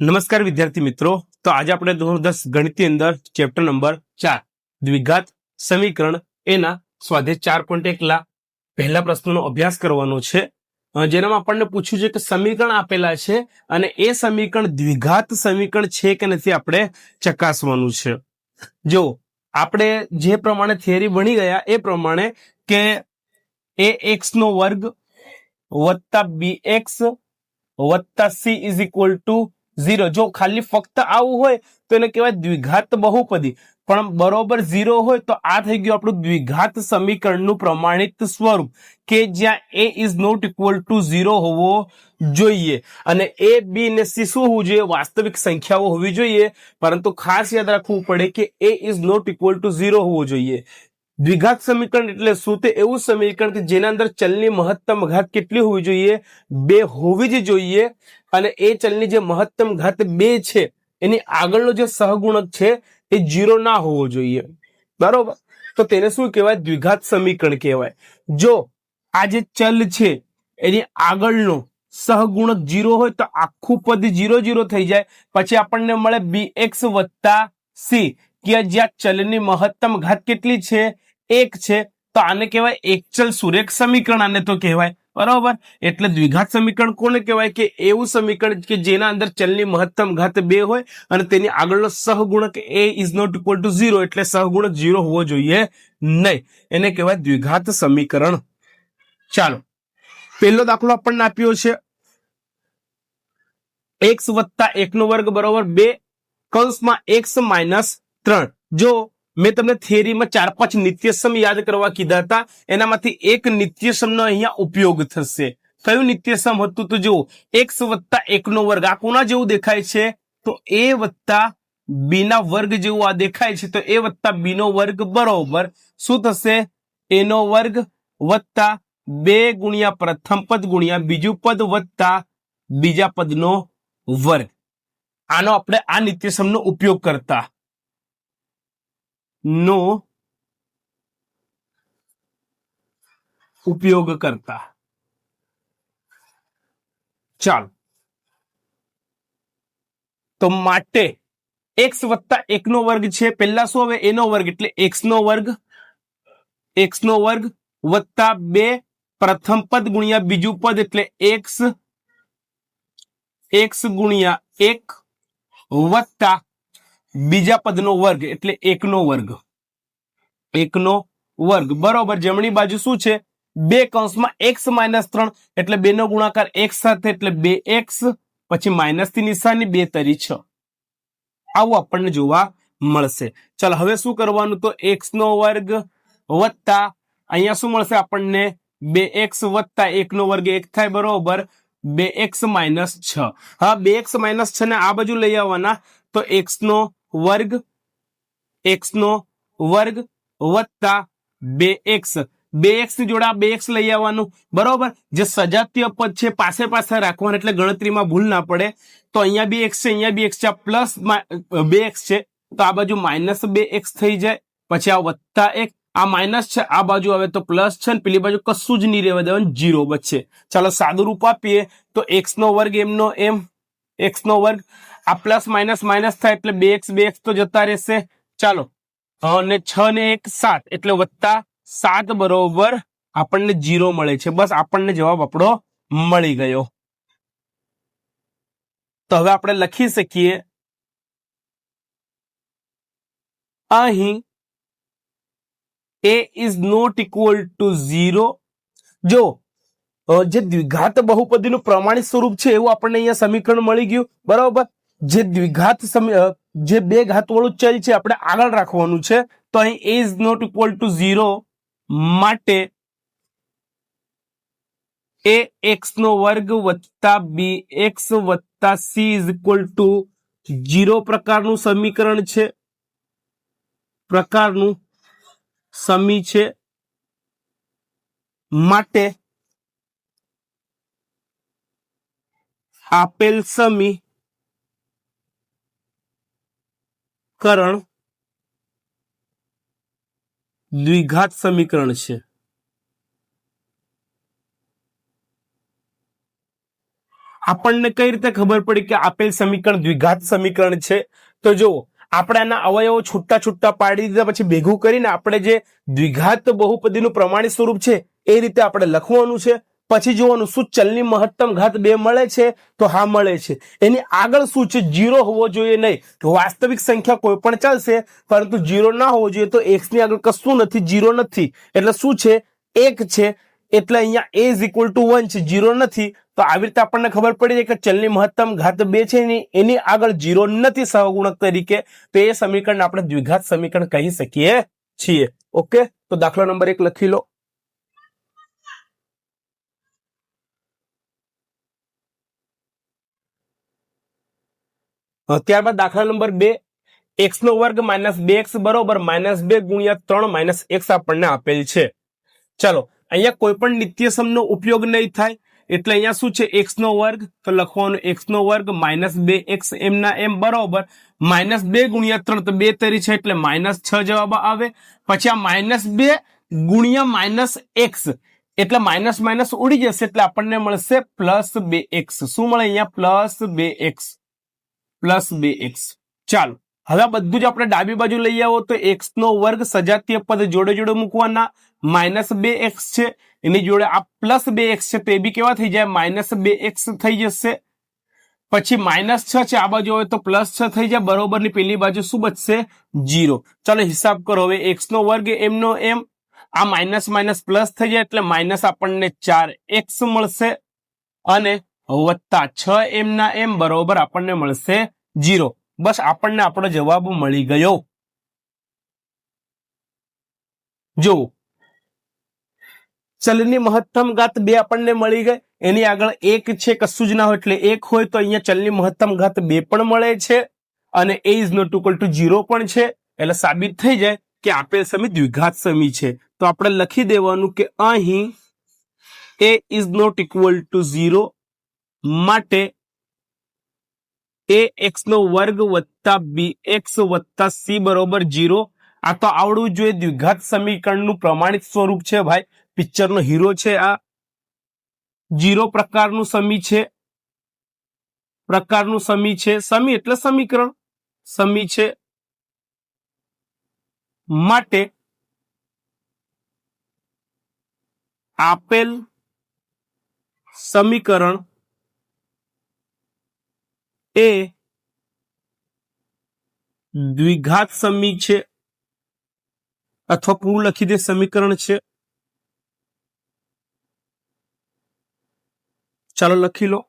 નમસ્કાર વિદ્યાર્થી મિત્રો. તો આજે આપણે ધોરણ દસ ગણિતની અંદર ચેપ્ટર નંબર ચાર, દ્વિઘાત સમીકરણ એના સ્વાધ્યાય ચાર પોઈન્ટ એકલા પહેલા પ્રશ્નનો અભ્યાસ કરવાનો છે. જેનામાં આપણને પૂછ્યું છે કે સમીકરણ આપેલા છે અને એ સમીકરણ દ્વિઘાત સમીકરણ છે કે નથી આપણે ચકાસવાનું છે. જો, આપણે જે પ્રમાણે થિયરી ભણી ગયા એ પ્રમાણે કે એ એક્સ નો વર્ગ વત્તા બી એક્સ વત્તા c is equal to zero જો ખાલી ફક્ત આવું હોય, તો એને કહેવાય દ્વિઘાત બહુપદી. પણ બરોબર ઝીરો હોય, તો આ થઈ ગયું આપણું દ્વિઘાત સમીકરણનું પ્રમાણિત સ્વરૂપ, કે જ્યાં a is not equal to zero હોવો જોઈએ. અને એ બી ને સી શું હોવું જોઈએ? વાસ્તવિક સંખ્યાઓ હોવી જોઈએ. પરંતુ ખાસ યાદ રાખવું પડે કે a is not equal to zero હોવું જોઈએ. દ્વિઘાત સમીકરણ એટલે શું તે એવું સમીકરણ કે જેના અંદર ચલની મહત્તમ ઘાત કેટલી હોવી જોઈએ? બે હોવી જ જોઈએ અને એ ચલની જે મહત્તમ ઘાત બે છે, એની આગળનો જે સહગુણક છે એ જીરો ના હોવો જોઈએ. બરોબર? તો તેને શું કહેવાય? દ્વિઘાત સમીકરણ કહેવાય. જો આ જે ચલ છે, એની આગળનો સહગુણક જીરો હોય તો આખું પદ જીરો જીરો થઈ જાય. પછી આપણને મળે બી એક્સ વત્તા સી. કે જ્યાં ચલની મહત્તમ ઘાત કેટલી છે? એક છે. તો આને કહેવાય એકચલ સુરેખ સમીકરણ, આને તો કહેવાય. બરાબર? એટલે દ્વિઘાત સમીકરણ કોને કહેવાય? કે એવું સમીકરણ કે જેના અંદર ચલની મહત્તમ ઘાત બે હોય અને તેની આગળનો સહગુણક a is not equal to zero એટલે સહગુણક ઝીરો હોવો જોઈએ નહીં. એને કહેવાય દ્વિઘાત સમીકરણ. ચાલો. પહેલો દાખલો આપણને આપ્યો છે. એક્સ વત્તા એકનો વર્ગ બરોબર બે કૌંસમાં એક્સ માઇનસ ત્રણ. જો મેં તમને થિયરીમાં ચાર પાંચ નિત્યસમ યાદ કરવા કીધા હતા. એનામાંથી એક નિત્યસમનો અહીંયા ઉપયોગ થશે. કયું નિત્યસમ હતું તો જુઓ એક્સ વત્તા એકનો વર્ગ. આ કોના જેવું દેખાય છે? તો એ વત્તા બીના વર્ગ જેવું આ દેખાય છે. તો એ વત્તા બીનો વર્ગ બરોબર. શું થશે? એનો વર્ગ વત્તા બે ગુણ્યા પ્રથમ પદ ગુણ્યા બીજું પદ વત્તા બીજા પદનો વર્ગ. આનો આપણે આ નિત્યસમનો ઉપયોગ કરતા. નો ઉપયોગ કરતા ચાલો તો માટે એક્સ વત્તા એકનો વર્ગ છે પહેલા શું હવે એનો વર્ગ એટલે એક્સ નો વર્ગ એક્સ નો વર્ગ વત્તા બે પ્રથમ પદ ગુણ્યા બીજું પદ એટલે એક્સ એક્સ ગુણ્યા એક વત્તા બીજા પદનો વર્ગ એટલે એકનો વર્ગ. એકનો વર્ગ. બરોબર, જમણી બાજુ શું છે? બે કૌંસમાં એક્સ માઇનસ ત્રણ એટલે બે નો ગુણાકાર એક્સ સાથે એટલે બે એક્સ, પછી માઇનસથી નિશાની બે તરી છ. આવું આપણને જોવા મળશે. ચાલો, હવે શું કરવાનું? તો એક્સ નો વર્ગ વત્તા, અહીંયા શું મળશે આપણને? બે એક્સ વત્તા એકનો વર્ગ એક થાય બરોબર, બે એક્સ માઇનસ છ. હા, બે એક્સ માઇનસ છ ને આ બાજુ લઈ આવવાના. તો એક્સ નો વર્ગ એક્સ નો વર્ગ વત્તા બે એક્સ. બે એક્સ જોડા બે એક્સ લઈ આવવાનું. બરોબર? જે સજાતીય પદ છે પાસે પાસે રાખવાનું એટલે ગણતરીમાં ભૂલ ના પડે. તો અહીંયા બી એક્સ છે, અહીંયા બી એક્સ છે. પ્લસ બે એક્સ છે. તો આ બાજુ માઇનસ બે એક્સ થઈ જાય. પછી આ વત્તા એક, આ માઇનસ છે, આ બાજુ આવે તો પ્લસ છે ને પેલી બાજુ કશું જ નહીં રહેવા દેવાનું, જીરો બચશે ચાલો સાદું રૂપ આપીએ. તો એક્સ નો વર્ગ એમનો એમ એક્સ નો વર્ગ આ પ્લસ માઇનસ માઇનસ થાય એટલે બે એક્સ બે એક્સ તો જતા રહેશે. ચાલો અને છ ને એક સાત, એટલે વત્તા સાત બરોબર આપણને જીરો મળે છે. બસ આપણને જવાબ આપણો મળી ગયો. તો હવે આપણે લખી શકીએ. અહીં a is not equal to zero જો જે દ્વિઘાત બહુપદીનું પ્રમાણિત સ્વરૂપ છે એવું આપણને અહીંયા સમીકરણ મળી ગયું. બરાબર? જે દ્વિઘાત સમય જે બે ઘાત વાળું ચલ છે, આપણે આગળ રાખવાનું છે, તો અહીં a is not equal to zero માટે એ એક્સ નો વર્ગ વત્તા બી એક્સ વત્તા c is equal to zero પ્રકારનું સમીકરણ છે. પ્રકારનું સમી છે. માટે આપેલ ઉપકરણ દ્વિઘાત સમીકરણ છે. આપણને કઈ રીતે ખબર પડી કે આપેલ સમીકરણ દ્વિઘાત સમીકરણ છે? તો જુઓ આપણે આના અવયવો છૂટા છૂટા પાડી દીધા, પછી ભેગું કરીને આપણે જે દ્વિઘાત બહુપદીનું પ્રમાણિત સ્વરૂપ છે, એ રીતે આપણે લખવાનું છે. પછી જોવાનું શું ચલની મહત્તમ ઘાત બે મળે છે? તો હા, મળે છે. એની આગળ શું છે? જીરો હોવો જોઈએ નહીં. વાસ્તવિક સંખ્યા કોઈ પણ ચાલશે, પરંતુ જીરો ના હોવો જોઈએ તો એક્સની આગળ કશું નથી જીરો નથી. એટલે શું છે? એક છે. એટલે અહીંયા a is equal to one છે જીરો નથી. તો આવી રીતે આપણને ખબર પડી જાય કે ચલની મહત્તમ ઘાત બે છે એની આગળ જીરો નથી સહગુણક તરીકે. તો એ સમીકરણ આપણે દ્વિઘાત સમીકરણ કહી શકીએ છીએ. ઓકે? તો દાખલો નંબર એક લખી લો. ત્યારબાદ દાખલા નંબર બે. એક્સ નો વર્ગ માઇનસ બે એક્સ બરોબર માઇનસ બે ગુણ્યા ત્રણ માઇનસ એક્સ આપણને આપેલ છે. ચાલો, અહીંયા કોઈ પણ નિત્યસમ નો ઉપયોગ નહીં થાય. એટલે અહીંયા શું છે? એક્સ નો વર્ગ, તો લખવાનું એક્સ નો વર્ગ માઇનસ બે એક્સ એમના એમ બરોબર માઇનસ બે ગુણ્યા ત્રણ, તો બે તરી છે એટલે માઇનસ છ જવાબ આવે. પછી આ માઇનસ બે ગુણ્યા માઇનસ એક્સ એટલે માઇનસ માઇનસ ઉડી જશે એટલે આપણને મળશે પ્લસ બે એક્સ શું મળે અહીંયા? પ્લસ બે એક્સ પ્લસ બે એક્સ. ચાલો, હવે બધું જ આપણે ડાબી બાજુ લઈ આવો તો એક્સ નો વર્ગ સજાતીય પદ જોડે જોડે મૂકવાના. માઇનસ બે એક્સ છે, એની જોડે આ પ્લસ બે એક્સ છે, તો બી કેવા થઈ જાય? માઇનસ બે એક્સ થઈ જશે. પછી માઇનસ છ છે, આ બાજુ હોય તો પ્લસ છ થઈ જાય. બરોબરની પેલી બાજુ શું બચશે? જીરો ચાલો, હિસાબ કરો. હવે એક્સ નો વર્ગ એમનો એમ. આ માઇનસ માઇનસ પ્લસ થઈ જાય એટલે માઇનસ આપણને ચાર એક્સ મળશે. અને વત્તા છ એમના એમ બરોબર આપણને મળશે જીરો. બસ આપણને આપણો જવાબ મળી ગયો. જો ચલની મહત્તમ ઘાત બે આપણને મળી ગઈ. એની આગળ એક છે કશું જ ના હોય એટલે એક હોય તો અહીંયા ચલની મહત્તમ ઘાત બે પણ મળે છે અને a is not equal to zero પણ છે. એટલે સાબિત થઈ જાય કે આપેલ સમી દ્વિઘાત સમી છે. તો આપણે લખી દેવાનું કે અહીં a is not equal to zero માટે એ એક્સ નો વર્ગ વત્તા બી એક્સ વત્તા સી બરોબર જીરો આ તો આવડવું જોઈએ. દ્વિઘાત સમીકરણનું પ્રમાણિત સ્વરૂપ છે ભાઈ. પિક્ચરનો હીરો છે આ. જીરો પ્રકારનું સમી છે. પ્રકારનું સમી છે. સમી એટલે સમીકરણ. સમી છે. માટે આપેલ સમીકરણ એ દ્વિઘાત સમી છે અથવા પૂર્ણ લખી દે સમીકરણ છે. ચાલો લખી લો.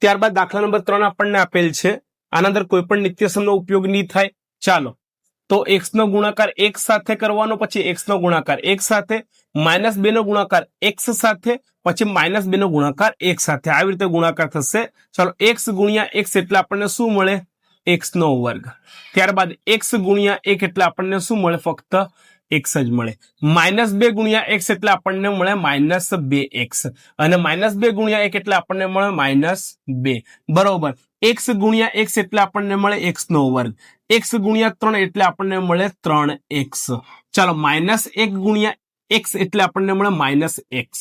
ત્યારબાદ દાખલા નંબર ત્રણ આપણને આપેલ છે. આના અંદર કોઈ પણ નિત્યસમનો ઉપયોગ નહીં થાય. ચાલો. તો એક્સ નો ગુણાકાર એક સાથે કરવાનો, પછી એક્સ નો ગુણાકાર એક સાથે, માઇનસ બે નો ગુણાકાર એક્સ સાથે, પછી માઇનસ બે નો ગુણાકાર એક સાથે. આવી રીતે ગુણાકાર થશે. ચાલો એક્સ ગુણ્યા એક્સ એટલે આપણને શું મળે? એક્સ નો વર્ગ. ત્યારબાદ એક્સ ગુણ્યા એક એટલે આપણને શું મળે? ફક્ત એક્સ જ મળે. માઇનસ બે ગુણ્યા એક્સ એટલે આપણને મળે માઇનસ બે એક્સ અને માઇનસ બે ગુણ્યા એક એટલે આપણને મળે માઇનસ બે. બરોબર. એક્સ ગુણ્યા એક્સ એટલે આપણને મળે એક્સ નો વર્ગ. એક્સ ગુણ્યા ત્રણ એટલે આપણને મળે ત્રણ એક્સ ચાલો માઇનસ એક ગુણ્યા એક્સ એટલે આપણને મળે માઇનસ એક્સ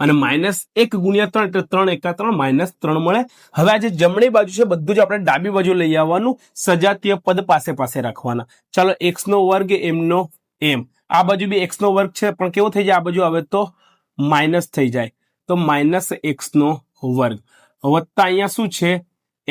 અને માઇનસ એક ગુણ્યા ત્રણ એટલે ત્રણ એકા ત્રણ માઇનસ ત્રણ મળે. હવે આ જે જમણી બાજુ છે, બધું જ આપણે ડાબી બાજુ લઈ આવવાનું. સજાતીય પદ પાસે પાસે રાખવાના. ચાલો એક્સ નો વર્ગ એમનો એમ. આ બાજુ બી એક્સ નો વર્ગ છે, પણ કેવો થઈ જાય? આ બાજુ આવે તો માઇનસ થઈ જાય. તો માઇનસ એક્સ નો વર્ગ. વત્તા અહીંયા શું છે?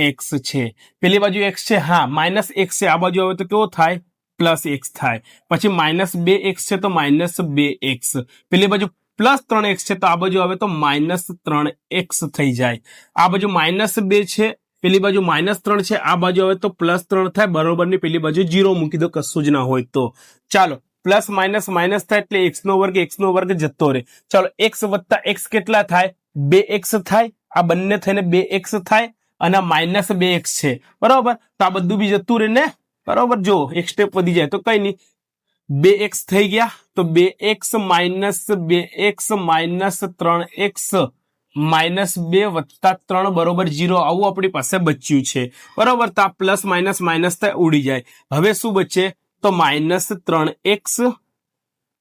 એક્સ છે. પેલી બાજુ એક્સ છે, હા માઇનસ એક્સ છે. આ બાજુ આવે તો કેવો થાય? પ્લસ એક્સ થાય. પછી માઇનસ બે એક્સ છે તો માઇનસ બે એક્સ પેલી બાજુ પ્લસ ત્રણ એક્સ છે તો આ બાજુ આવે તો માઇનસ ત્રણ એક્સ થઈ જાય. આ બાજુ માઇનસ બે છે, પેલી બાજુ માઇનસ ત્રણ છે, આ બાજુ આવે તો પ્લસ ત્રણ થાય. બરોબરની પેલી બાજુ જીરો મૂકી દો, કશું જ ના હોય તો. ચાલો પ્લસ માઇનસ માઇનસ થાય એટલે એક્સ નો વર્ગ એક્સ નો વર્ગ જતો રહે. ચાલો એક્સ વત્તા એક્સ કેટલા થાય? બે એક્સ થાય. આ બંને થઈને બે એક્સ થાય. અને માઇનસ બે એક્સ છે. બરોબર? તો આ બધું બી જતું રહે ને બરોબર? જો, એક સ્ટેપ વધી જાય. તો કઈ નહીં. બે એક્સ થઈ ગયા. તો બે એક્સ માઇનસ બે એક્સ માઇનસ ત્રણ એક્સ માઇનસ બે વત્તા ત્રણ બરોબર જીરો આવું આપણી પાસે બચ્યું છે. બરોબર? તો આ પ્લસ માઇનસ માઇનસ થાય, ઉડી જાય. હવે શું બચે? તો માઇનસ ત્રણ એક્સ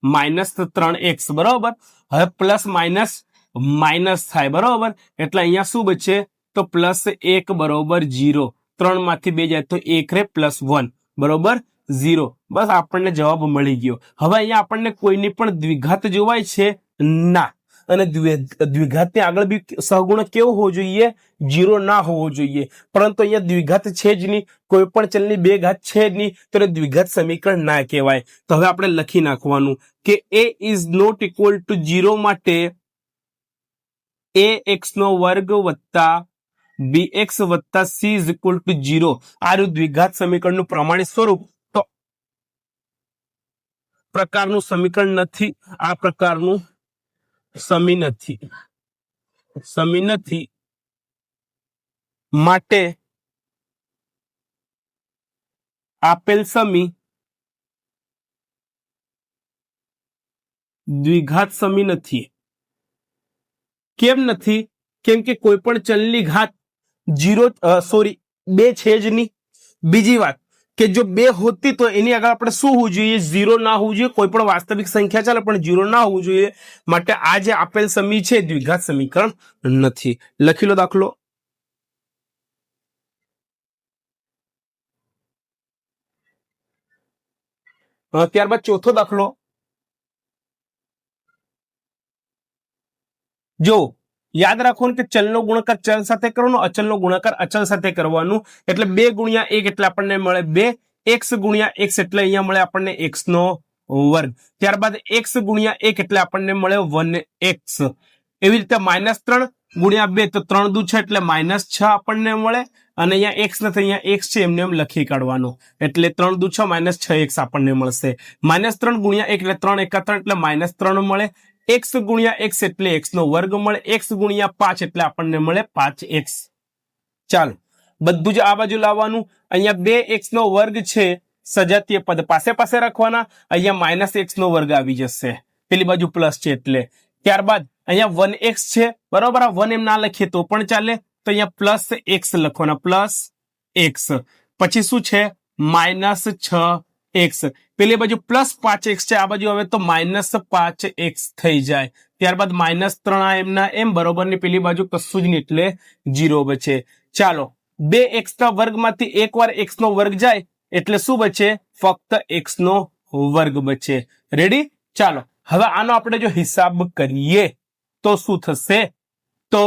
માઇનસ ત્રણ એક્સ બરોબર? હવે પ્લસ માઇનસ માઇનસ થાય. બરોબર? એટલે અહીંયા શું બચે? તો પ્લસ એક બરોબર જીરો ત્રણમાંથી બે જાય તો એક રે પ્લસ વન બરોબર? ઝીરો બસ આપણને જવાબ મળી ગયો. હવે અહીંયા આપણને કોઈની પણ દ્વિઘાત જોવાય છે? ના. અને દ્વિઘાત દ્વિઘાતની આગળ બી સહગુણ કેવો હોવો જોઈએ? જીરો ના હોવો જોઈએ. પરંતુ અહીંયા દ્વિઘાત છે જ નહીં. કોઈ પણ ચલની બે ઘાત છે જ નહીં. તો દ્વિઘાત સમીકરણ ના કહેવાય. તો હવે આપણે લખી નાખવાનું કે a is not equal to zero માટે એ એક્સ નો વર્ગ વત્તા બી એક્સ વત્તા c is equal to zero આ દ્વિઘાત સમીકરણનું પ્રમાણિત સ્વરૂપ. તો પ્રકારનું સમીકરણ નથી. આ પ્રકારનું સમી નથી. સમી નથી માટે આપેલ સમી દ્વિઘાત સમી નથી. કેમ નથી? કેમ કે કોઈ પણ ચલની ઘાત જીરો સોરી બે છે જ નહીં. બીજી વાત, કે જો બે હોતી તો એની આગળ આપણે શું હોવું જોઈએ? ઝીરો ના હોવું જોઈએ, કોઈ પણ વાસ્તવિક સંખ્યા ચાલે, પણ ઝીરો ના હોવું જોઈએ. માટે આ જે આપેલ સમી છે, દ્વિઘાત સમીકરણ નથી. લખી લો દાખલો. ત્યારબાદ ચોથો દાખલો. જો યાદ રાખવાનું કે ચલનો ગુણાકાર ચલ સાથે કરવાનો, અચલનો ગુણાકાર અચલ સાથે કરવાનું. એટલે બે ગુણ્યા એક એટલે આપણને મળે બે એક્સ ગુણ્યા એક્સ એટલે અહીંયા મળે આપણને એક્સ નો વર્ગ. ત્યારબાદ એક્સ ગુણ્યા એક એટલે આપણને મળે વન એક્સ એવી રીતે માઇનસ ત્રણ ગુણ્યા બે તો ત્રણ દુ છે એટલે માઇનસ છ આપણને મળે અને અહીંયા એક્સ નથી, અહીંયા એક્સ છે, એમને એમ લખી કાઢવાનું. એટલે ત્રણ દુ છ માઇનસ છ એક્સ આપણને મળશે. માઇનસ ત્રણ ગુણ્યા એક એટલે ત્રણ એકા ત્રણ એટલે માઇનસ ત્રણ મળે. એક્સ ગુણ્યા એક્સ એટલે એક્સ નો મળે એક્સ ગુણ્યા પાંચ એટલે આપણને મળે પાંચ એક્સ ચાલો, બધું જ આ બાજુ લાવવાનું. અહીંયા બે એક્સ નો વર્ગ છે, સજાતીય પદ પાસે પાસે રાખવાના. અહીંયા માઇનસ એક્સ નો વર્ગ આવી જશે. પેલી બાજુ પ્લસ છે એટલે. ત્યારબાદ અહીંયા વન એક્સ છે, બરોબર? આ વન એમ ના લખીએ તો પણ ચાલે. તો અહીંયા પ્લસ એક્સ લખવાના પ્લસ એક્સ પછી શું છે? માઇનસ છ. એક્સ પેલી બાજુ પ્લસ પાંચ એક્સ છે, આ બાજુ હવે તો માઇનસ પાંચ એક્સ થઈ જાય. ત્યારબાદ માઇનસ ત્રણ આ એમના એમ બરોબરની પેલી બાજુ કશું જ નહીં એટલે જીરો બચે. ચાલો, બે એક્સના વર્ગમાંથી એક વાર એક્સનો વર્ગ જાય, એટલે શું બચે? ફક્ત એક્સનો વર્ગ બચે. રેડી ચાલો, હવે આનો આપણે જો હિસાબ કરીએ, તો શું થશે? તો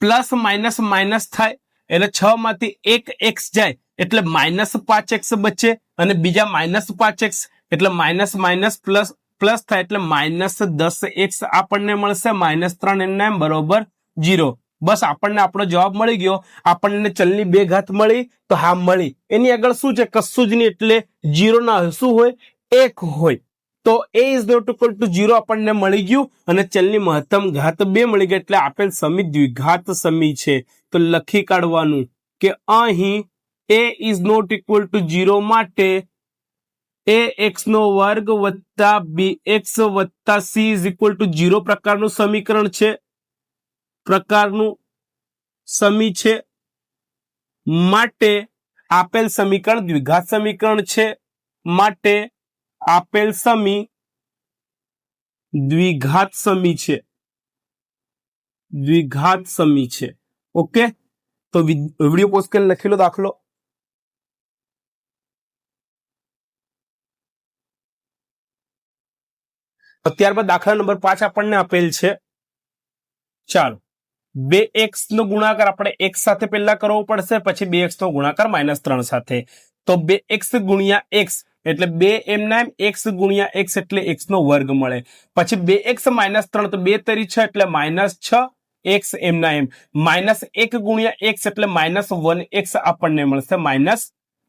પ્લસ માઇનસ માઇનસ થાય, એટલે છ માંથી એક એક્સ જાય. એટલે માઇનસ પાંચ એક્સ બચે અને બીજા માઇનસ પાંચ એક્સ, એટલે માઇનસ માઇનસ પ્લસ પ્લસ થાય એટલે માઇનસ દસ એક્સ આપણને મળશે, માઇનસ ત્રણ એમના એમ બરોબર જીરો. બસ આપણને આપણો જવાબ મળી ગયો. આપણને ચલની બે ઘાત મળી, તો હા મળી. એની આગળ શું છે? કશું જ નહીં, એટલે જીરો ના શું હોય? એક હોય. તો a is not equal to zero આપણને મળી ગયું અને ચલની મહત્તમ ઘાત બે મળી ગઈ, એટલે આપેલ સમી દ્વિઘાત સમી છે. તો લખી કાઢવાનું કે અહીં a is not equal to zero માટે એ એક્સ નો વર્ગ વત્તા બી એક્સ વત્તા c is equal to zero પ્રકારનું સમીકરણ છે. પ્રકારનું સમી છે. માટે આપેલ સમીકરણ દ્વિઘાત સમીકરણ છે. માટે આપેલ સમી દ્વિઘાત સમી છે. દ્વિઘાત સમી છે. ઓકે? તો વીડિયો પોસ્ટ કરીને લખેલો દાખલો. ત્યારબાદ દાખલા નંબર પાંચ આપણને આપેલ છે. ચાલો. બે એક્સ નો ગુણાકાર આપણે એક્સ સાથે પહેલા કરવો પડશે, પછી બે એક્સ નો ગુણાકાર માઇનસ ત્રણ સાથે. તો બે એક્સ ગુણ્યા એક્સ એટલે બે એમના એમ એક્સ ગુણ્યા એક્સ એટલે એક્સ નો વર્ગ મળે. પછી બે એક્સ માઇનસ ત્રણ, તો બે તરી છ એટલે માઇનસ છ એક્સ એમના એમ માઇનસ એક ગુણ્યા એક્સ એટલે માઇનસ વન એક્સ આપણને મળશે માઇનસ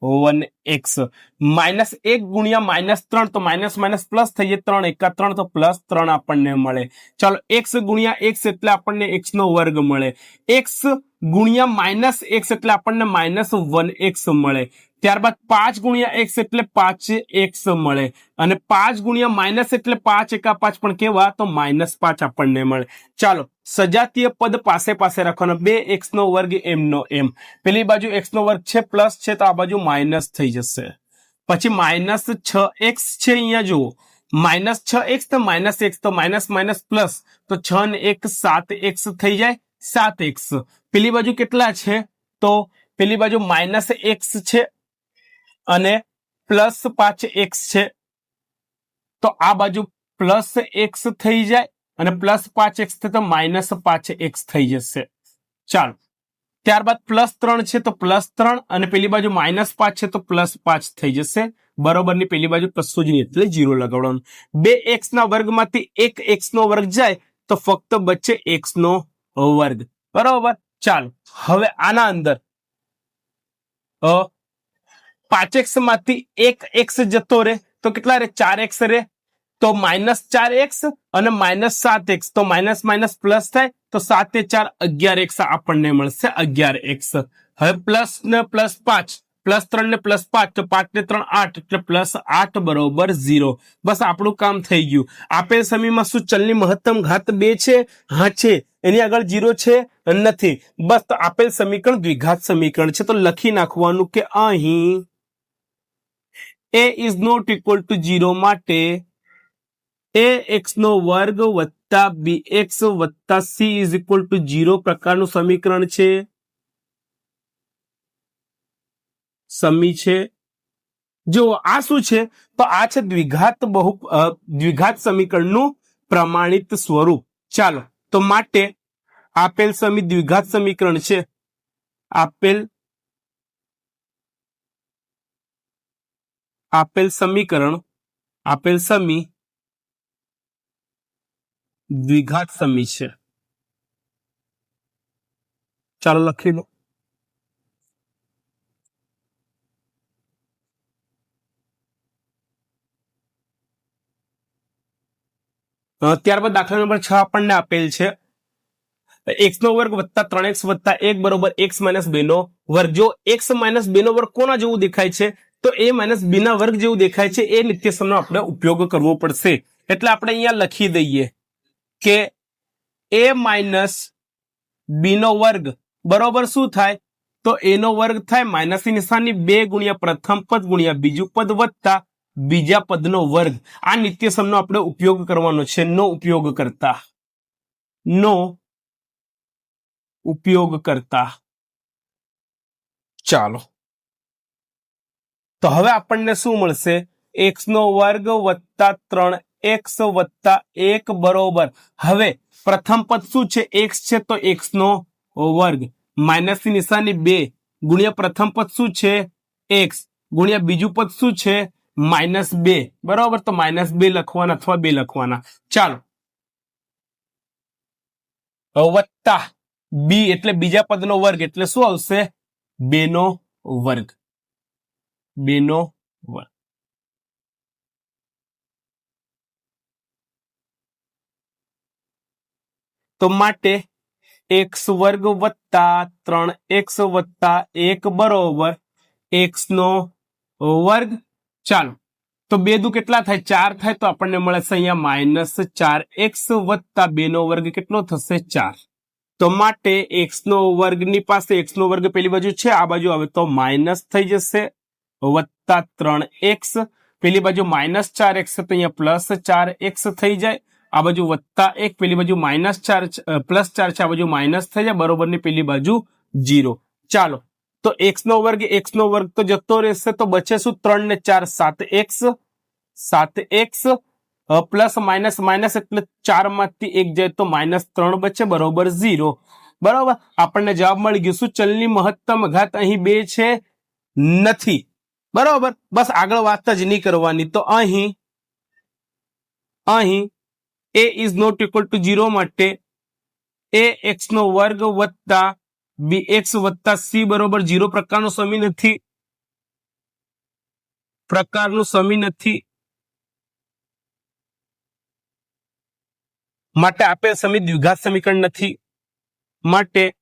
વન એક્સ માઇનસ એક ગુણ્યા માઇનસ ત્રણ તો માઇનસ માઇનસ પ્લસ થઈએ ત્રણ એકા ત્રણ તો પ્લસ ત્રણ આપણને મળે ચાલો એક્સ ગુણ્યા એક્સ એટલે આપણને એક્સ નો વર્ગ મળે એક્સ ગુણ્યા માઇનસ એક્સ એટલે આપણને માઇનસ વન એક્સ મળે. ત્યારબાદ પાંચ ગુણ્યા એક્સ એટલે પાંચ એક્સ મળે. અને પાંચ ગુણ્યા માઇનસ એટલે પાંચ એકા પાંચ પણ કેવા? તો માઇનસ પાંચ આપણને મળે. ચાલો, સજાતીય પદ પાસે પાસે રાખવાનો. બે એક્સ નો વર્ગ એમ નો એમ પેલી બાજુ એક્સ નો વર્ગ છે પ્લસ છે, તો આ બાજુ માઇનસ થઈ જશે. પછી માઇનસ છ એક્સ છે અહીંયા જુઓ. માઇનસ છ એક્સ તો માઇનસ એક્સ તો માઇનસ માઇનસ પ્લસ તો છ ને એક સાત એક્સ થઈ જાય. સાત એક્સ પેલી બાજુ કેટલા છે? તો પેલી બાજુ માઇનસ એક્સ છે અને પ્લસ પાંચ એક્સ છે. તો આ બાજુ પ્લસ એક્સ થઈ જાય અને પ્લસ પાંચ એક્સ તો માઇનસ પાંચ એક્સ થઈ જશે. ચાલો. ત્યારબાદ પ્લસ ત્રણ છે તો પ્લસ ત્રણ અને પેલી બાજુ માઇનસ પાંચ છે તો પ્લસ પાંચ થઈ જશે. બરોબરની પેલી બાજુ કશું જ નહીં એટલે જીરો લગાવવાનું બે એક્સ ના વર્ગમાંથી એક એક્સ નો વર્ગ જાય તો ફક્ત બચે એક્સ નો વર્ગ બરોબર? ચાલો. હવે આના અંદર. પાંચ એક્સમાંથી એક એક્સ જતો રે, તો કેટલા રે? ચાર એક્સ રે. તો માઇનસ ચાર એક્સ અને માઇનસ સાત એક્સ તો માઇનસ માઇનસ પ્લસ થાય, તો સાત ચાર અગિયાર એક્સ આપણને મળશે અગિયાર એક્સ હવે પ્લસ ને પ્લસ પાંચ. પ્લસ ત્રણ ને પ્લસ પાંચ, તો પાંચ ને ત્રણ આઠ, એટલે પ્લસ આઠ બરોબર ઝીરો બસ આપણું કામ થઈ ગયું. આપેલ સમયમાં શું ચલની મહત્તમ ઘાત બે છે? હા, છે. એની આગળ જીરો છે નથી. બસ તો આપેલ સમીકરણ દ્વિઘાત સમીકરણ છે. તો લખી નાખવાનું કે અહીં a is not equal to zero માટે એ એક્સ નો વર્ગ વત્તા બી એક્સ વત્તા c is equal to zero પ્રકારનું સમીકરણ છે. સમી છે. જો આ શું છે? તો આ છે દ્વિઘાત બહુ અ, દ્વિઘાત સમીકરણનું પ્રમાણિત સ્વરૂપ. ચાલો. તો માટે આપેલ સમી દ્વિઘાત સમીકરણ છે. આપેલ આપેલ સમીકરણ, આપેલ સમી દ્વિઘાત સમી છે. ચાલો લખી લો. ત્યારબાદ દાખલા નંબર છ આપણને આપેલ છે. એક્સ નો વર્ગ વત્તા ત્રણ એક્સ વત્તા એક બરોબર એક્સ માઇનસ બે નો વર્ગ. જો એક્સ માઇનસ બે નો વર્ગ કોના જેવું દેખાય છે, તો એ માઇનસ બી ના વર્ગ જેવું દેખાય છે. એ નિત્યસમનો આપણે ઉપયોગ કરવો પડશે. એટલે આપણે અહીંયા લખી દઈએ કે એ માઇનસ બી નો વર્ગ બરોબર શું થાય? તો એનો વર્ગ થાય માઇનસની નિશાની બે ગુણ્યા પ્રથમ પદ ગુણ્યા બીજું પદ વત્તા બીજા પદનો વર્ગ. આ નિત્યસમનો આપણે ઉપયોગ કરવાનો છે. નો ઉપયોગ કરતા નો ઉપયોગ કરતા ચાલો. તો હવે આપણને શું મળશે? એક્સ નો વર્ગ વત્તા ત્રણ એક્સ વત્તા એક બરોબર. હવે પ્રથમ પદ શું છે? એક્સ છે તો એક્સ નો વર્ગ. માઇનસની નિશાની બે. ગુણ્યા પ્રથમ પદ શું છે? એક્સ ગુણ્યા બીજું પદ શું છે? માઇનસ બે. બરાબર? તો માઇનસ બે લખવાના અથવા બે લખવાના. ચાલો. વત્તા બી એટલે બીજા પદનો વર્ગ એટલે શું આવશે? બે નો વર્ગ. બે નો વર્ગ. તો માટે એક્સ વર્ગ વત્તા ત્રણ એક્સ વત્તા એક બરોબર. એક્સ નો વર્ગ ચાલો. તો બે દુ કેટલા થાય? ચાર થાય તો આપણને મળે છે અહીંયા માઇનસ ચાર. એક્સ વત્તા બે નો વર્ગ કેટલો થશે? ચાર. તો માટે એક્સ નો વર્ગની પાસે, એક્સ નો વર્ગ પેલી બાજુ છે, આ બાજુ આવે તો માઇનસ થઈ જશે. વત્તા ત્રણ એક્સ. પેલી બાજુ માઇનસ ચાર એક્સ તો અહીંયા પ્લસ ચાર એક્સ થઈ જાય. આ બાજુ વત્તા એક, પેલી બાજુ માઇનસ ચાર પ્લસ ચાર છે, આ બાજુ માઇનસ થઈ જાય. બરોબરની પેલી બાજુ જીરો. ચાલો. તો એક્સ નો વર્ગ એક્સ નો વર્ગ તો જતો રહેશે, તો બચે શું? ત્રણ ને ચાર, સાત એક્સ સાત એક્સ પ્લસ માઇનસ માઇનસ, એટલે ચારમાંથી એક જાય તો માઇનસ ત્રણ બચે, બરોબર ઝીરો. બરોબર? આપણને જવાબ મળી ગયું શું? ચલની મહત્તમ ઘાત અહીં બે છે, નથી. બરોબર? બસ આગળ વાત જ નહીં કરવાની. તો અહીં અહીં a is not equal to zero માટે એ એક્સ નો વર્ગ વત્તા બી એક્સ વત્તા સી બરોબર જીરો પ્રકારનો સમી નથી. પ્રકારનું સમી નથી. માટે આપેલ સમી દ્વિઘાત સમીકરણ નથી. માટે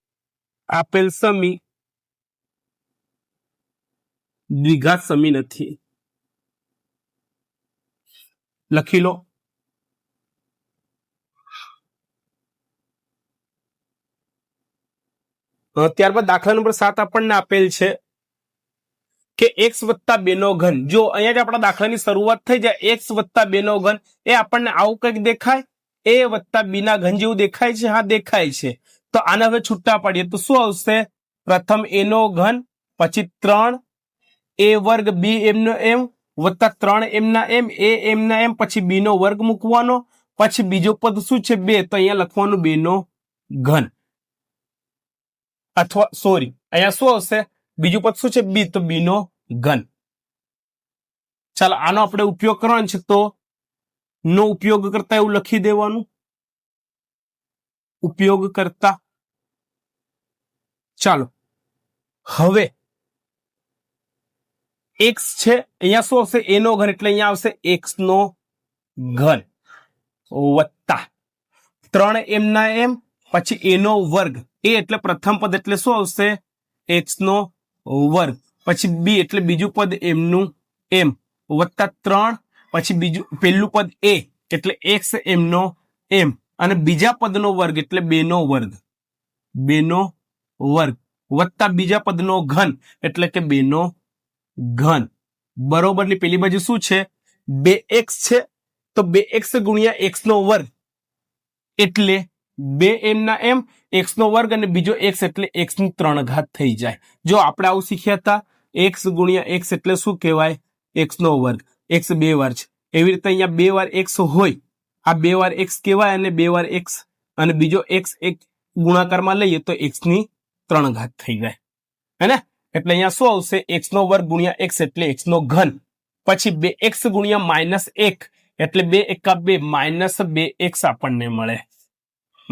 આપેલ સમી દ્વિઘાત સમી નથી. લખી લો. ત્યારબાદ દાખલા નંબર સાત આપણને આપેલ છે કે એક્સ વત્તા બેનો ઘન. જો અહીંયા જ આપણા દાખલાની શરૂઆત થઈ જાય એક્સ વત્તા બેનો ઘન, એ આપણને આવું કંઈક દેખાય? એ વત્તા બીના ઘન જેવું દેખાય છે? હા, દેખાય છે. તો આને હવે છૂટા પાડીએ. તો શું આવશે? પ્રથમ એનો ઘન, પછી ત્રણ એ વર્ગ બી એમનો એમ વત્તા ત્રણ એમના એમ એ એમના એમ પછી બીનો વર્ગ મૂકવાનો. પછી બીજો પદ શું છે? બે. તો અહીંયા લખવાનું બેનો ઘન. અથવા સોરી, અહીંયા શું આવશે? બીજું પદ શું છે? બી તો બી નો ઘન. ચાલો, આનો આપણે ઉપયોગ કરવાનો છે તો? નો ઉપયોગ કરતા એવું લખી દેવાનું. ઉપયોગ કરતા. ચાલો, હવે એક્સ છે, અહીંયા શું આવશે? એનો ઘન, એટલે અહીંયા આવશે એક્સ નો ઘન. વત્તા. ત્રણ એમના એમ, પછી એનો વર્ગ. એ એટલે પ્રથમ પદ એટલે શું આવશે? એક્સ નો વર્ગ. પછી બી એટલે બીજું પદ એમનું એમ. વત્તા ત્રણ, પછી બીજું, પહેલું પદ એ એટલે એક્સ એમનો એમ. અને બીજા પદનો વર્ગ એટલે બે નો વર્ગ. બે નો વર્ગ. વત્તા બીજા પદનો ઘન એટલે કે બે નો ઘન. બરોબરની પેલી બાજુ શું છે? બે એક્સ છે, તો બે એક્સ ગુણ્યા એક્સ નો વર્ગ. એટલે બે એમ ના એમ એક્સ નો વર્ગ અને બીજો એક્સ એટલે એક્સની ત્રણ ઘાત થઈ જાય. જો આપણે આવું શીખ્યા હતા એક્સ ગુણ્યા એક્સ એટલે શું કહેવાય? એક્સ નો વર્ગ. એક્સ બે વાર છે. એવી રીતે અહીંયા બે વાર એક્સ હોય, આ બે વાર એક્સ કહેવાય અને બે વાર એક્સ અને બીજો એક્સ એક ગુણાકારમાં લઈએ તો એક્સની ત્રણ ઘાત થઈ જાય. હે ને? એટલે અહીંયા શું આવશે? એક્સ નો વર્ગ ગુણ્યા એક્સ એટલે એક્સ નો ઘન. પછી બે એક્સ ગુણ્યા માઇનસ એક, એટલે બે એકા બે માઇનસ બે એક્સ આપણને મળે.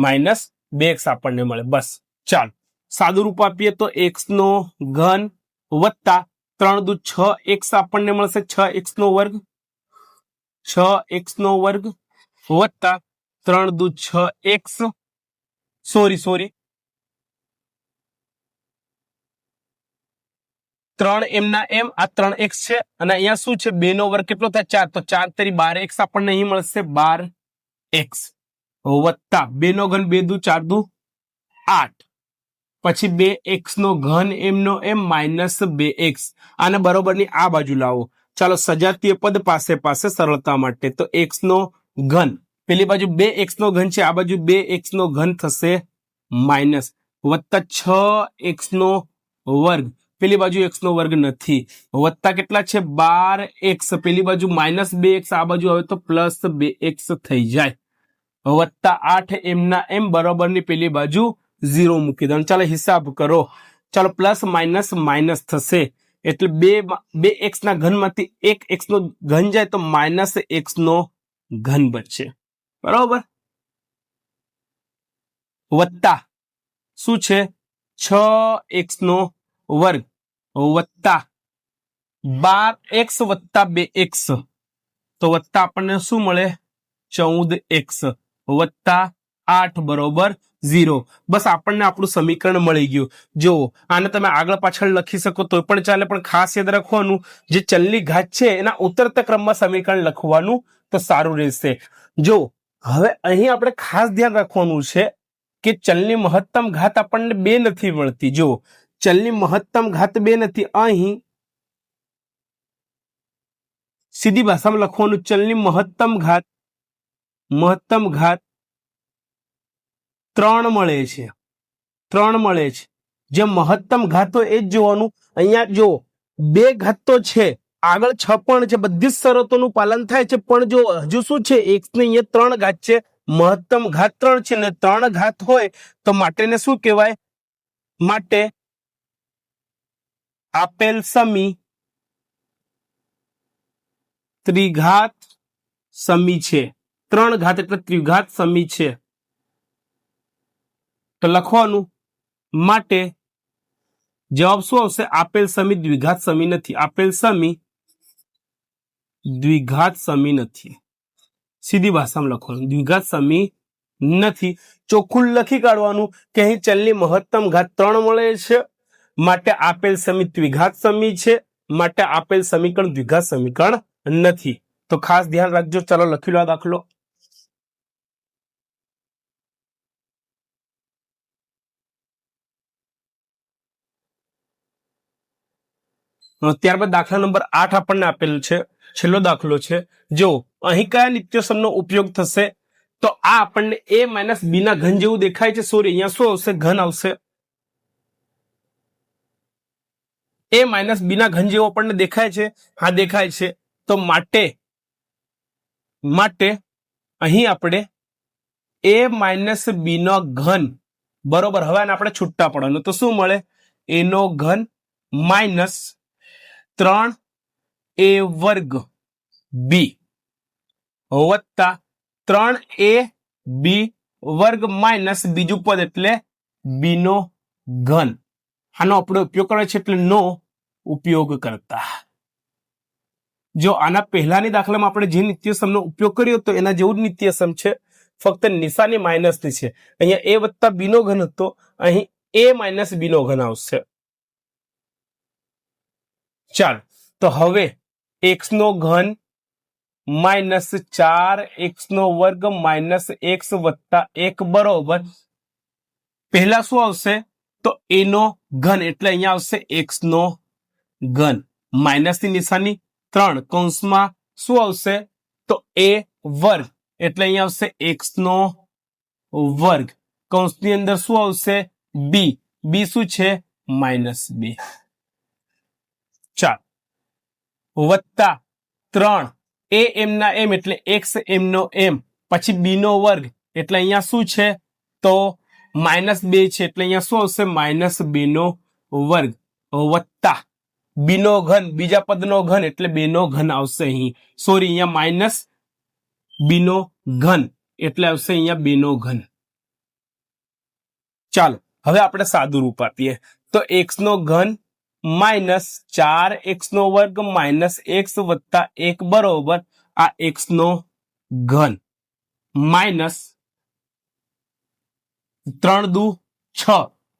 માઇનસ બે એક્સ આપણને મળે બસ ચાલ સાદું રૂપ આપીએ તો એક્સ નો ઘન વત્તા ત્રણ દુ છ એક્સ આપણને મળશે છ એક્સ નો વર્ગ છ એક્સ નો વર્ગ વત્તા ત્રણ દુ છ એક્સ સોરી સોરી ત્રણ એમ ના એમ આ ત્રણ એક્સ છે. અને અહીંયા શું છે? બે નો વર્ગ કેટલો થાય? ચાર. તો ચાર તરી બાર એક્સ આપણને અહીં મળશે બાર એક્સ વત્તા. બે નો ઘન, બે દુ, ચાર દુ, આઠ. પછી બે એક્સ નો ઘન એમનો એમ, માઇનસ બે એક્સ. આને બરોબરની આ બાજુ લાવો. ચાલો, સજાતીય પદ પાસે પાસે સરળતા માટે. તો એક્સ નો ઘન. પેલી બાજુ બે એક્સ નો ઘન છે, આ બાજુ બે એક્સ નો ઘન થશે માઇનસ. વત્તા છ એક્સ નો વર્ગ. પેલી બાજુ એક્સ નો વર્ગ નથી. વત્તા કેટલા છે? બાર એક્સ. પેલી બાજુ માઇનસ બે એક્સ, આ બાજુ આવે તો પ્લસ બે એક્સ થઈ જાય. વત્તા આઠ એમના એમ બરોબરની પેલી બાજુ ઝીરો મૂકી દો. ચાલો હિસાબ કરો. ચાલો પ્લસ માઇનસ માઇનસ થશે. એટલે બે બે એક્સ ના ઘનમાંથી એક એક્સ નો ઘન જાય તો માઇનસ એક્સ નો ઘન બચશે બરોબર? વત્તા. શું છે? છ એક્સ નો વર્ગ. વત્તા. બાર એક્સ વત્તા બે એક્સ. તો વત્તા આપણને શું મળે? ચૌદ એક્સ. વત્તા આઠ બરોબર ઝીરો. બસ આપણને આપણું સમીકરણ મળી ગયું. જો આને તમે આગળ પાછળ લખી શકો તો પણ ચાલે, પણ ખાસ યાદ રાખવાનું, જે ચલની ઘાત છે, એના ઉતરતા ક્રમમાં સમીકરણ લખવાનું તો સારું રહેશે. જો હવે અહીં આપણે ખાસ ધ્યાન રાખવાનું છે કે ચલની મહત્તમ ઘાત આપણને બે નથી મળતી. જો ચલની મહત્તમ ઘાત બે નથી, અહીં સીધી ભાષામાં લખવાનું ચલની મહત્તમ ઘાત મહત્તમ ઘાત ત્રણ મળે છે. ત્રણ મળે છે. જે મહત્તમ ઘાત તો એ જ જોવાનું. અહીંયા જો બે ઘાત તો છે, આગળ છ પણ છે, બધી જ શરતોનું પાલન થાય છે. પણ જો હજુ શું છે એક ને અહીંયા ત્રણ ઘાત છે. મહત્તમ ઘાત ત્રણ છે ને ત્રણ ઘાત હોય, તો માટેને શું કહેવાય? માટે આપેલ સમી ત્રિઘાત સમી છે. ત્રણ ઘાત એટલે ત્રિઘાત સમી છે. તો લખવાનું, માટે જવાબ શું આવશે? આપેલ સમી દ્વિઘાત સમી નથી. આપેલ સમી દ્વિઘાત સમી નથી. સીધી ભાષામાં લખવાનું. દ્વિઘાત સમી નથી. ચોખ્ખું લખી કાઢવાનું કે અહીં ચલની મહત્તમ ઘાત ત્રણ મળે છે. માટે આપેલ સમી દ્વિઘાત સમી છે. માટે આપેલ સમીકરણ દ્વિઘાત સમીકરણ નથી. તો ખાસ ધ્યાન રાખજો. ચાલો, લખી લો દાખલો. ત્યારબાદ દાખલા નંબર આઠ આપણને આપેલ છે. છેલ્લો દાખલો છે. જો અહીં કયા નિત્યસમનો ઉપયોગ થશે, તો આ આપણને એ માઇનસ બી ના ઘન જેવું દેખાય છે. સોરી, અહીંયા શું આવશે? ઘન આવશે. એ માઇનસ બી ના ઘન જેવો આપણને દેખાય છે. હા, દેખાય છે. તો માટે માટે અહીં આપણે એ માઇનસ બી નો ઘન, બરોબર, હવે આપણે છૂટા પડવાનું. તો શું મળે? એનો ઘન માઇનસ ત્રણ એ વર્ગ બી. વત્તા ત્રણ એ બી વર્ગ માઇનસ બીજું પદ એટલે બી નો ઘન. આનો આપણે ઉપયોગ કરે છે એટલે નો ઉપયોગ કરતા. જો આના પહેલાની દાખલામાં આપણે જે નિત્યસમનો ઉપયોગ કર્યો હતો એના જેવું જ નિત્યસમ છે. ફક્ત નિશાની માઇનસની છે. અહીંયા એ વત્તા બી નો ઘન હતો, અહીં એ માઇનસ બી નો ઘન આવશે. ચાલ, તો હવે એક્સ નો ઘન માઇનસ ચાર એક્સ નો વર્ગ માઇનસ એક્સ વત્તા એક બરોબર. પહેલા શું આવશે? તો એનો ઘન, એટલે અહીંયા આવશે એક્સ નો ઘન. માઇનસની નિશાની ત્રણ કૌંસમાં શું આવશે? તો એ વર્ગ, એટલે અહીંયા આવશે એક્સ નો વર્ગ. કૌંસની અંદર શું આવશે? બી બી શું છે? માઇનસ બે. ચાર. વત્તા ત્રણ. એ એમ ના એમ એટલે એક્સ એમ નો એમ. પછી બી નો વર્ગ એટલે અહીંયા શું છે? તો માઇનસ બે છે એટલે અહીંયા શું આવશે? માઇનસ બે નો વર્ગ. વત્તા. બી નો ઘન. બીજા પદનો ઘન એટલે બે નો ઘન આવશે અહીં. સોરી અહીંયા માઇનસ બી નો ઘન એટલે આવશે અહીંયા બે નો ઘન. ચાલો, હવે આપણે સાદું રૂપ આપીએ. તો એક્સ નો ઘન માઇનસ ચાર એક્સ નો વર્ગ માઇનસ એક્સ વત્તા એક બરોબર આ એક્સ નો ઘન. માઇનસ ત્રણ દુ છ.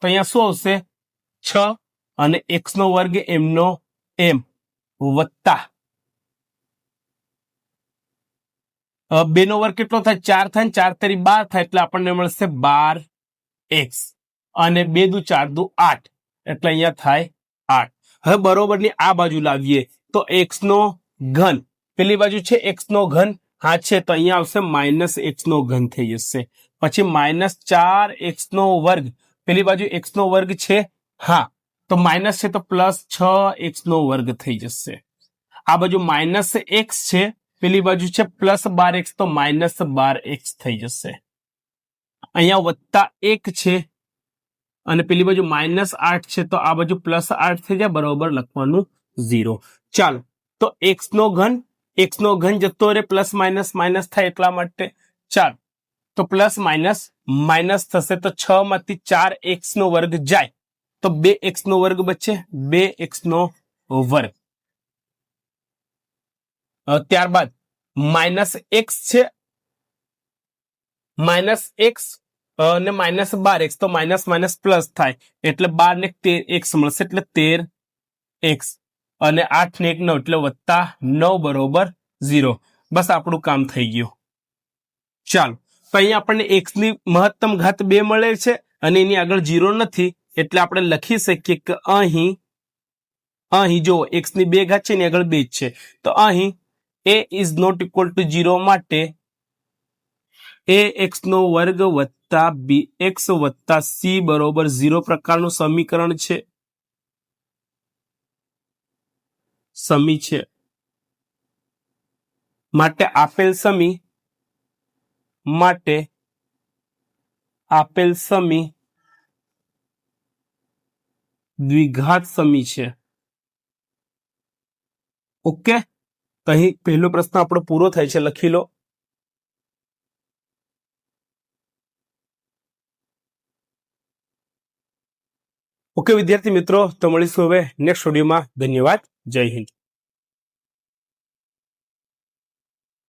તો અહીંયા શું આવશે? છ અને એક્સ નો વર્ગ એમનો એમ વત્તા. બે નો વર્ગ કેટલો થાય? ચાર થાય ને ચાર તરી બાર થાય એટલે આપણને મળશે બાર એક્સ. અને બે દુ ચાર દુ આઠ. એટલે અહીંયા થાય આઠ. હવે બરોબરની આ બાજુ લાવીએ તો એક્સ નો ઘન. પેલી બાજુ છે એક્સ નો ઘન હા છે તો અહીંયા આવશે માઇનસ એક્સ નો ઘન થઈ જશે. પછી માઇનસ ચાર એક્સ નો વર્ગ. પેલી બાજુ એક્સ નો વર્ગ છે, હા. તો માઇનસ છે તો પ્લસ છ એક્સ નો વર્ગ થઈ જશે. આ બાજુ માઇનસ એક્સ છે, પેલી બાજુ છે પ્લસ બાર એક્સ તો માઇનસ બાર એક્સ થઈ જશે. અહીંયા વત્તા એક છે અને પેલી બાજુ માઇનસ આઠ છે, તો આ બાજુ પ્લસ આઠ થઈ જાય, બરોબર લખવાનું ઝીરો ચાલો, તો એક્સ નો ઘન એક્સ નો ઘન જતો રહે પ્લસ માઇનસ માઇનસ થાય એટલા માટે. ચાલો, તો પ્લસ માઇનસ માઇનસ થશે, તો છ માંથી ચાર એક્સ નો વર્ગ જાય, તો બે એક્સ નો વર્ગ બચે, બે એક્સ નો વર્ગ. ત્યારબાદ માઇનસ એક્સ છે માઇનસ એક્સ અને માઇનસ બાર એક્સ તો માઇનસ માઇનસ પ્લસ થાય. એટલે બાર ને તેર એક્સ મળશે એટલે તેર એક્સ અને આઠ ને એક નવ એટલે વત્તા નવ બરોબર ઝીરો બસ આપણું કામ થઈ ગયું. ચાલો. તો અહીંયા આપણને એક્સની મહત્તમ ઘાત બે મળે છે અને એની આગળ ઝીરો નથી. એટલે આપણે લખી શકીએ કે અહીં અહીં જો એક્સની બે ઘાત છે, એની આગળ બે છે. તો અહીં a is not equal to zero માટે એ એક્સ નો વર્ગ વત્તા બી એક્સ વત્તા સી બરોબર ઝીરો પ્રકારનું સમીકરણ છે. સમી છે. માટે આપેલ સમી, માટે આપેલ સમી દ્વિઘાત સમી છે. ઓકે? તો અહીં પહેલો પ્રશ્ન આપણો પૂરો થાય છે, લખી લો. ઓકે વિદ્યાર્થી મિત્રો તો મળીશું હવે નેક્સ્ટ સ્ટુડિયોમાં ધન્યવાદ. જય હિન્દ.